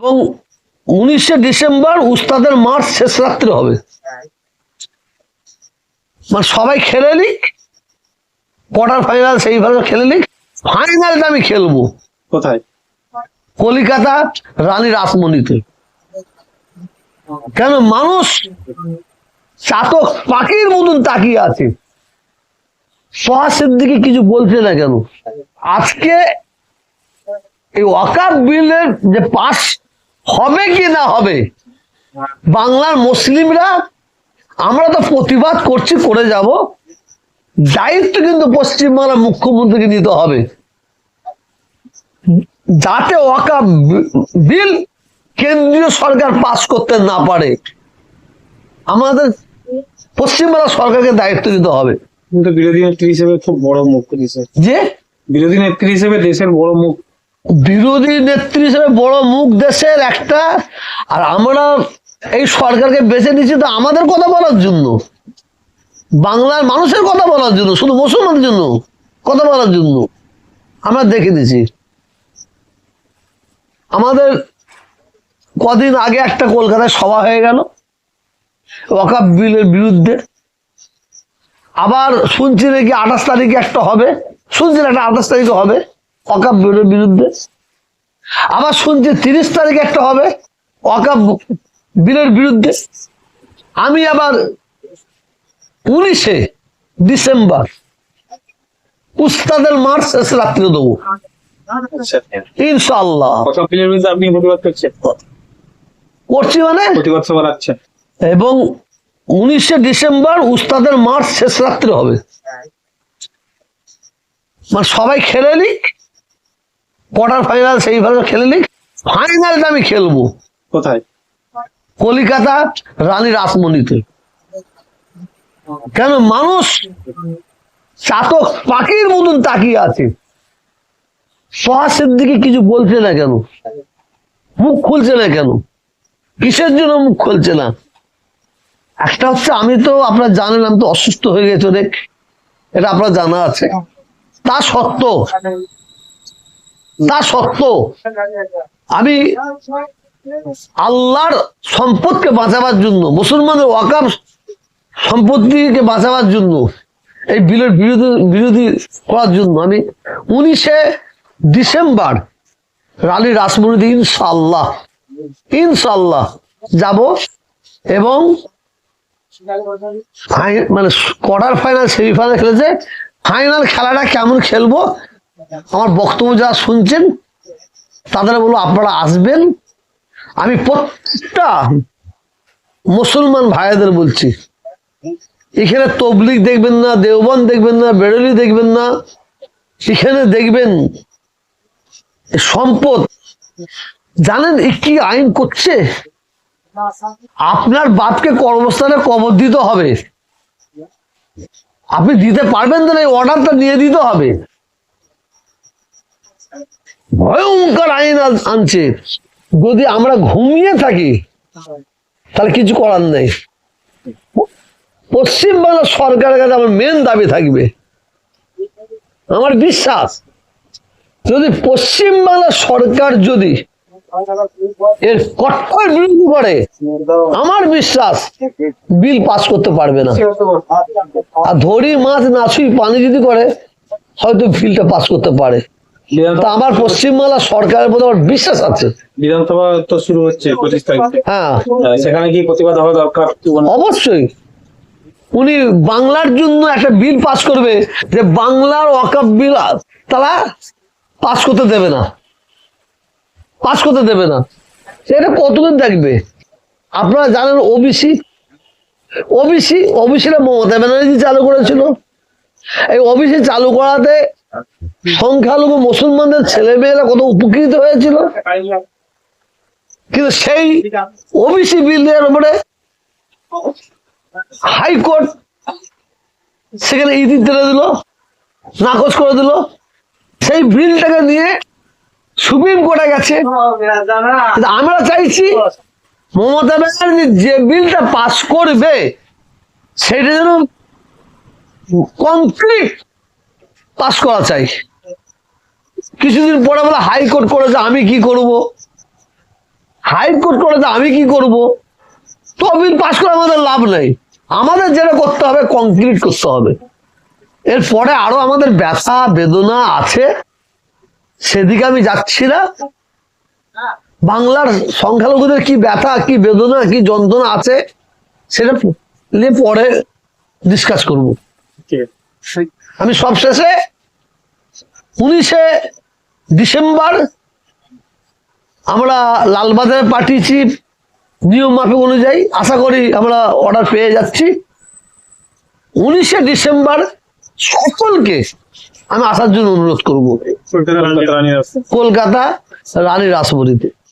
এবং উনিশে ডিসেম্বর উস্তাদের মার্চ শেষ রাত্রে হবে। মানে সবাই খেলে নিক কোয়ার্টার ফাইনাল সেইভাবে খেলে নিক ফাইনালটা আমি খেলব। কোথায়? কলিকাতা রানী রাসমণিতে। কেন মানুষ চাতক পাখির মতন তাকিয়ে আছে। সোহাসের দিকে কিছু বলছে না কেন? আজকে এই ওয়াকাব বিলের যে পাস হবে কি না হবে? বাংলার মুসলিমরা আমরা তো প্রতিবাদ করছি করে যাব। দায়িত্ব কিন্তু পশ্চিমবাংলার মুখ্যমন্ত্রীকে নিতে হবে। যাতে ওয়াকা বিল কেন্দ্রীয় সরকার পাস করতে না পারে। আমাদের পশ্চিমবাংলা সরকারকে দায়িত্ব দিতে হবে। কিন্তু বিরোধী নেত্রী হিসেবে খুব বড় মুখ দেশের যে? বিরোধী নেত্রী হিসেবে দেশের বড় মুখ বিরোধী নেত্রী হিসেবে বড় মুখ দেশের একটা, আর আমরা এই সরকারকে বেছে নিচ্ছি তো আমাদের কথা বলার জন্য। বাংলার মানুষের কথা বলার জন্য, শুধু মুসলমানের জন্য, কথা বলার জন্য আমরা দেখে দিছি আমাদের কদিন আগে একটা কলকাতায় সভা হয়ে গেল ওয়াকাব বিলের বিরুদ্ধে। আবার শুনছি নাকি আঠাশ তারিখে একটা হবে, শুনছি না একটা আঠাশ তারিখে হবে। বিলের বিরুদ্ধে। আবার শুনছি তিরিশ তারিখে একটা হবে ওয়াকাব বিলের বিরুদ্ধে। আমি আবার উনিশে ডিসেম্বর উস্তাদের মার্চ শেষ রাত্রে দেবো। ইনশাল্লাহ আপনি প্রতিবাদ করছেন? করছি মানে? প্রতিবাদ সভা রাখছেন? এবং উনিশে ডিসেম্বর উস্তাদের মার্চ শেষ রাত্রে হবে। মানে সবাই খেলে নিক কোয়ার্টার ফাইনাল সেইভাবে খেলে নিক। ফাইনালটা আমি খেলব। কোথায়? কলিকাতা রানী রাসমণিতে। কেন মানুষ চাতক পাখির মতন তাকিয়ে আছে। সোহাসের দিকে কিছু বলছে না কেন? মুখ খুলছে না কেন? কিসের জন্য মুখ খুলছে না? একটা হচ্ছে আমি তো আপনার জানেন আমি তো অসুস্থ হয়ে গেছি অনেক। এটা আপনার জানা আছে। তা সত্ত্বেও তা সত্ত্বেও আমি আল্লাহর সম্পদকে বাঁচাবার জন্য, মুসলমানের ওয়াকাব সম্পত্তিকে বাঁচাবার জন্য, এই বিলের বিরোধী বিরোধী করার জন্য আমি উনিশে ডিসেম্বর রানী রাসমণিতে ইনশাল্লাহ ইনশাল্লাহ যাব এবং মানে কোয়ার্টার ফাইনাল সেমিফাইনাল খেলেছে। ফাইনাল খেলাটা কেমন খেলব আমার বক্তব্য যারা শুনছেন, তাদের বলব আপনারা আসবেন। আমি প্রত্যেকটা মুসলমান ভাইদের বলছি, এখানে তবলিক দেখবেন না দেওবান দেখবেন না বেরলি দেখবেন না, এখানে দেখবেন সম্পদ। জানেন কি আইন করছে? আপনার বাপকে কর্মস্থানে কবর দিতে হবে। আপনি দিতে পারবেন না, এই অর্ডারটা নিয়ে দিতে হবে। ভয়ঙ্কর আইন আনছে। যদি আমরা ঘুমিয়ে থাকি, তাহলে কিছু করার নেই। পশ্চিমবাংলার সরকারের কাছে আমার মেন দাবি থাকবে। আমার বিশ্বাস, যদি পশ্চিমবাংলার সরকার যদি এর কঠোর বিরোধী করে, আমার বিশ্বাস বিল পাস করতে পারবে না। আর ধরি মাছ না ছুঁই পানি যদি করে, হয়তো বিলটা পাস করতে পারে। তা আমার পশ্চিমবাংলা সরকারের প্রতি আমার বিশ্বাস আছে। বিধানসভা তো শুরু হচ্ছে পঁচিশ তারিখ হ্যাঁ। সেখানে কি প্রতিবাদ হওয়া দরকার? অবশ্যই। উনি বাংলার জন্য একটা বিল পাস করবে যে বাংলার ওয়াকাব বিল তারা পাস করতে দেবে না। পাস করতে দেবে না। এটা কতদিন থাকবে? আপনারা জানেন ওবিসি? ওবিসি ওবিসিটা মমতা ব্যানার্জি চালু করেছিল। এই ওবিসি চালু করাতে সংখ্যালঘু মুসলমানদের ছেলে মেয়েরা কত উপকৃত হয়েছিল? কিন্তু সেই ওবিসি বিলের উপরে হাইকোর্ট সেখানে ইতি তুলে দিল, নাকচ করে দিল। সেই বিলটাকে নিয়ে সুপ্রিম কোর্টে গেছে। আমরা চাইছি মমতা ব্যানার্জি যে বিলটা পাস করবে, সেটা যেন কমপ্লিট পাস করা চাই। কিছুদিন পরে বলে হাইকোর্ট করেছে আমি কি করব? হাইকোর্ট করে তো আমি কি করব? তহবিল পাস করে আমাদের লাভ নেই। আমাদের যেটা করতে হবে কংক্রিট করতে হবে। এরপরে আরও আমাদের ব্যথা, বেদনা আছে। সেদিকে আমি যাচ্ছি না। বাংলার সংখ্যালঘুদের কি ব্যথা, কি বেদনা, কি যন্ত্রণা আছে, সেটা নিয়ে পরে ডিসকাস করব। আমি সবশেষে উনিশে ডিসেম্বর আমরা লালবাজারে পাঠিয়েছি নিয়ম মাফিক অনুযায়ী। আশা করি আমরা অর্ডার পেয়ে যাচ্ছি। উনিশে ডিসেম্বর সকলকে আমি আসার জন্য অনুরোধ করব। কলকাতা রানী রাসমণিতে